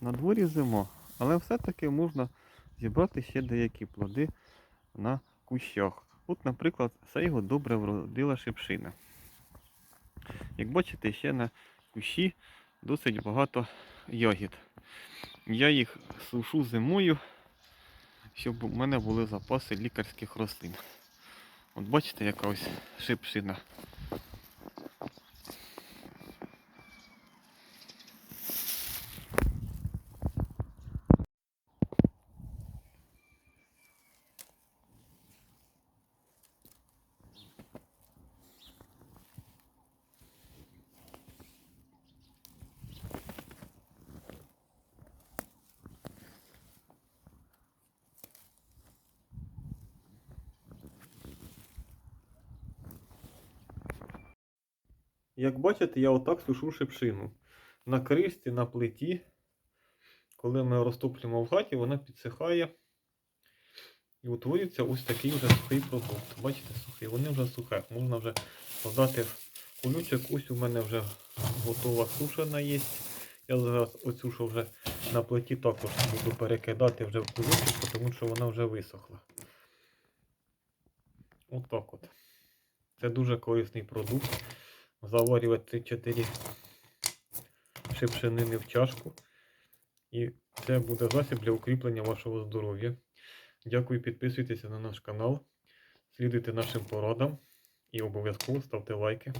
На дворі зима, але все-таки можна зібрати ще деякі плоди на кущах. От, наприклад, це його добре вродила шипшина. Як бачите, ще на кущі досить багато ягід. Я їх сушу зимою, щоб у мене були запаси лікарських рослин. От бачите, яка ось шипшина. Як бачите, я отак сушу шипшину. На кришці, на плиті. Коли ми розтоплюємо в хаті, вона підсихає. І утворюється ось такий вже сухий продукт. Бачите, сухий. Вони вже сухе. Можна вже подати в кулючок. Ось у мене вже готова сушена є. Я зараз оцю, що вже на плиті також буду перекидати вже в кулючок, тому що вона вже висохла. Отак от. Це дуже корисний продукт заварювати 4 шипшинини в чашку. І це буде засіб для укріплення вашого здоров'я. Дякую, підписуйтеся на наш канал, слідуйте нашим порадам і обов'язково ставте лайки.